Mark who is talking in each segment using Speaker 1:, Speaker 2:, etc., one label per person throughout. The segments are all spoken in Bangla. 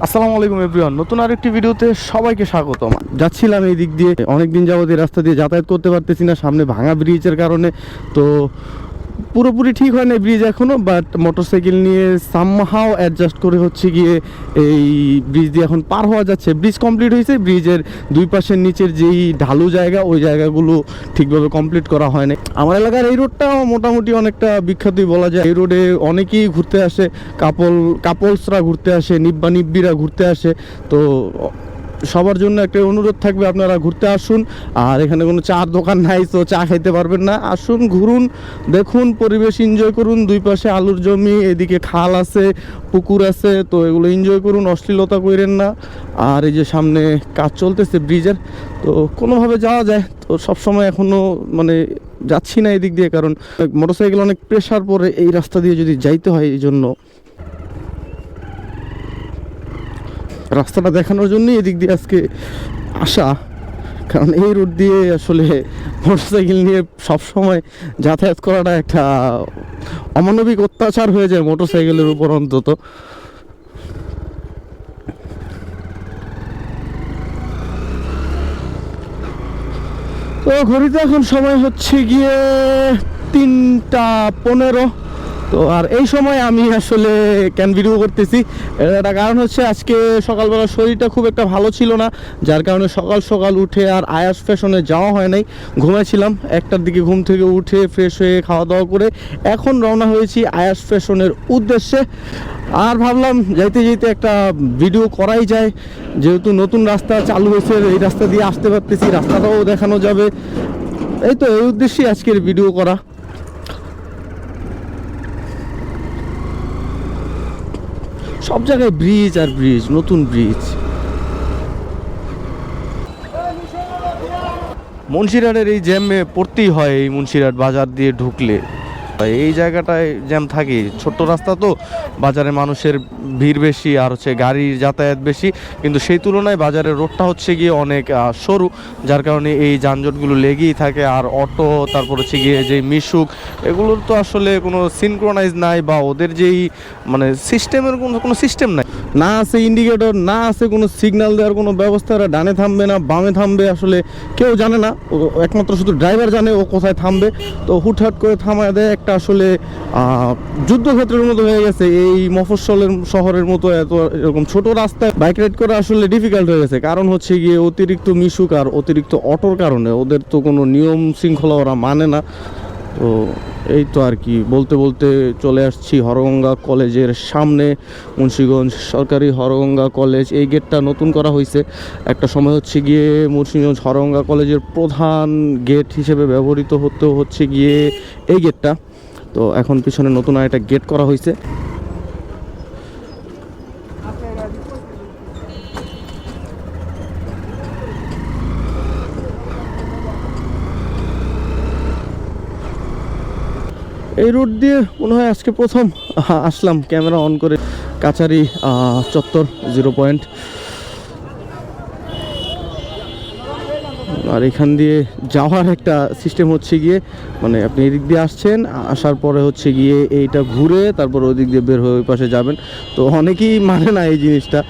Speaker 1: আসসালামু আলাইকুম এভরিওয়ান, নতুন আরেকটি ভিডিওতে সবাইকে স্বাগতম। যাচ্ছিলাম এই দিক দিয়ে, অনেকদিন যাবত এই রাস্তা দিয়ে যাতায়াত করতে পারতেছি না, সামনে ভাঙা ব্রিজের কারণে। তো পুরোপুরি ঠিক হয় না ব্রিজ এখনও বাট মোটরসাইকেল নিয়ে সামহাও অ্যাডজাস্ট করে হচ্ছে গিয়ে এই ব্রিজ দিয়ে এখন পার হওয়া যাচ্ছে। ব্রিজ কমপ্লিট হয়েছে, ব্রিজের দুই পাশের নিচের যেই ঢালু জায়গা, ওই জায়গাগুলো ঠিকভাবে কমপ্লিট করা হয় আমার এলাকার এই রোডটাও মোটামুটি অনেকটা বিখ্যাতই বলা যায়। এই রোডে অনেকেই ঘুরতে আসে কাপল কাপলসরা ঘুরতে আসে, নিব্বা নিব্বিরা ঘুরতে আসে। তো সবার জন্য একটা অনুরোধ থাকবে, আপনারা ঘুরতে আসুন। আর এখানে কোনো চার দোকান নাই, তো চা খাইতে পারবেন না। আসুন, ঘুরুন, দেখুন, পরিবেশ এনজয় করুন। দুই পাশে আলুর জমি, এদিকে খাল আছে, পুকুর আছে, তো এগুলো এনজয় করুন, অশ্লীলতা করেন না। আর এই যে সামনে কাজ চলতেছে ব্রিজের, তো কোনোভাবে যাওয়া যায়। তো সবসময় এখনও মানে যাচ্ছি না এদিক দিয়ে, কারণ মোটরসাইকেল অনেক প্রেশার পরে এই রাস্তা দিয়ে যদি যাইতে হয়, এই জন্য রাস্তাটা দেখানোর জন্যই এদিক দিয়ে আজকে আসা। কারণ এই রোড দিয়ে আসলে মোটরসাইকেল নিয়ে সব সময় যাতায়াত করাটা একটা অমানবিক অত্যাচার হয়ে যায় মোটরসাইকেলের উপর অন্তত। তো ঘড়িতে এখন সময় হচ্ছে গিয়ে তিনটা পনেরো। তো আর এই সময় আমি আসলে ক্যান ভিডিও করতেছি? একটা কারণ হচ্ছে আজকে সকালবেলা শরীরটা খুব একটা ভালো ছিল না, যার কারণে সকাল সকাল উঠে আর আয়াস ফ্যাশনে যাওয়া হয় নাই। ঘুমাইছিলাম, একটার দিকে ঘুম থেকে উঠে ফ্রেশ হয়ে খাওয়া দাওয়া করে এখন রওনা হয়েছি আয়াস ফ্যাশনের উদ্দেশ্যে। আর ভাবলাম যাইতে যেতে একটা ভিডিও করাই যায়, যেহেতু নতুন রাস্তা চালু হয়েছে, এই রাস্তা দিয়ে আসতে পারতেছি, রাস্তাটাও দেখানো যাবে। এই তো, এই উদ্দেশ্যেই আজকের ভিডিও করা। সব জায়গায় ব্রিজ আর ব্রিজ, নতুন ব্রিজ। মুন্সিরহাটের এই জ্যামে পড়তেই হয় এই মুন্সিরহাট বাজার দিয়ে ঢুকলে। এই জায়গাটায় জ্যাম থাকে, ছোট্ট রাস্তা তো, বাজারে মানুষের ভিড় বেশি আর হচ্ছে গাড়ির যাতায়াত বেশি, কিন্তু সেই তুলনায় বাজারের রোডটা হচ্ছে গিয়ে অনেক সরু, যার কারণে এই যানজটগুলো লেগেই থাকে আর অটো, তারপর হচ্ছে গিয়ে যে মিশুক, এগুলোর তো আসলে কোনো সিনক্রোনাইজ নাই বা ওদের যেই মানে সিস্টেমের কোনো কোনো সিস্টেম নাই। না আছে ইন্ডিকেটর না আছে কোনো সিগন্যাল দেওয়ার কোনো ব্যবস্থা ওরা ডানে থামবে না, বামে থামবে, আসলে কেউ জানে না। একমাত্র শুধু ড্রাইভার জানে ও কোথায় থামবে। তো হুটহাট করে থামায় দেয়, একটা আসলে যুদ্ধক্ষেত্রের মতো হয়ে গেছে। এই মফস্বলের শহরের মতো এত এরকম ছোট রাস্তায় বাইক রাইড করা আসলে ডিফিকাল্ট হয়ে গেছে। কারণ হচ্ছে গিয়ে অতিরিক্ত মিশুক আর অতিরিক্ত অটোর কারণে ওদের তো কোনো নিয়ম শৃঙ্খলা ওরা মানে না। তো এই তো আর কি, বলতে বলতে চলে আসছি হরগঙ্গা কলেজের সামনে। মুন্সিগঞ্জ সরকারি হরগঙ্গা কলেজ, এই গেটটা নতুন করা হয়েছে একটা সময় হচ্ছে গিয়ে মুন্সিগঞ্জ হরগঙ্গা কলেজের প্রধান গেট হিসেবে ব্যবহৃত হতে হচ্ছে গিয়ে এই গেটটা। তো এখন পিছনে নতুন একটা গেট করা হয়েছে। এই রুট দিয়ে মনে হয় আজকে প্রথম আসলাম। ক্যামেরা অন করে কাছারি চত্বর জিরো পয়েন্ট আর এখান দিয়ে যাওয়ার একটা সিস্টেম হচ্ছে গিয়ে মানে আপনি এদিক দিয়ে আসছেন, আসার পরে হচ্ছে গিয়ে এইটা ঘুরে তারপর ওই দিক দিয়ে বের হয়ে ওই পাশে যাবেন। তো অনেকেই মানে না এই জিনিসটা।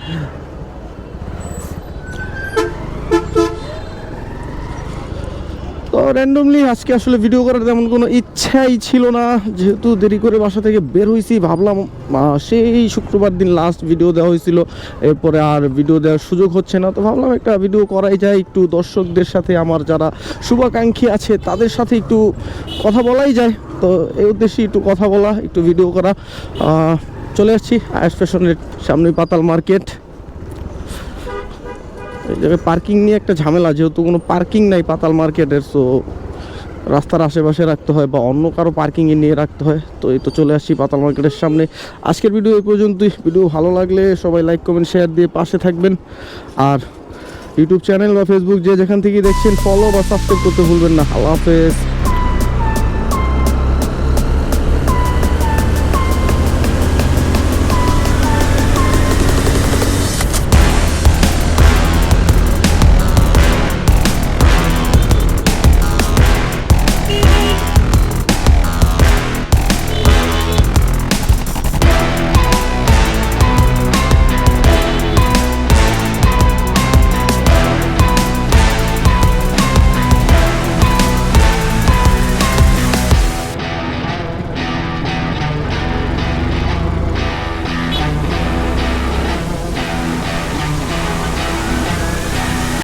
Speaker 1: র্যান্ডমলি আজকে আসলে ভিডিও করার তেমন কোনো ইচ্ছাই ছিল না। যেহেতু দেরি করে বাসা থেকে বের হয়েছি ভাবলাম সেই শুক্রবার দিন লাস্ট ভিডিও দেওয়া হয়েছিল। এরপরে আর ভিডিও দেওয়ার সুযোগ হচ্ছে না। তো ভাবলাম একটা ভিডিও করাই যায়, একটু দর্শকদের সাথে আমার যারা শুভাকাঙ্ক্ষী আছে, তাদের সাথে একটু কথা বলাই যায়। তো এই উদ্দেশ্যে একটু কথা বলা, একটু ভিডিও করা। চলে আসছি, আয়াস ফ্যাশনের সামনে পাতাল মার্কেট। পার্কিং নিয়ে একটা ঝামেলা, যেহেতু কোনো পার্কিং নাই পাতাল মার্কেটের সো রাস্তার আশেপাশে রাখতে হয় বা অন্য কারও পার্কিংয়ে নিয়ে রাখতে হয়। তো এই তো চলে আসছি পাতাল মার্কেটের সামনে। আজকের ভিডিও এই পর্যন্তই। ভিডিও ভালো লাগলে সবাই লাইক কমেন্ট শেয়ার দিয়ে পাশে থাকবেন। আর ইউটিউব চ্যানেল বা ফেসবুক যে যেখান থেকেই দেখছেন ফলো বা সাবস্ক্রাইব করতে ভুলবেন না। আল্লাহ হাফেজ।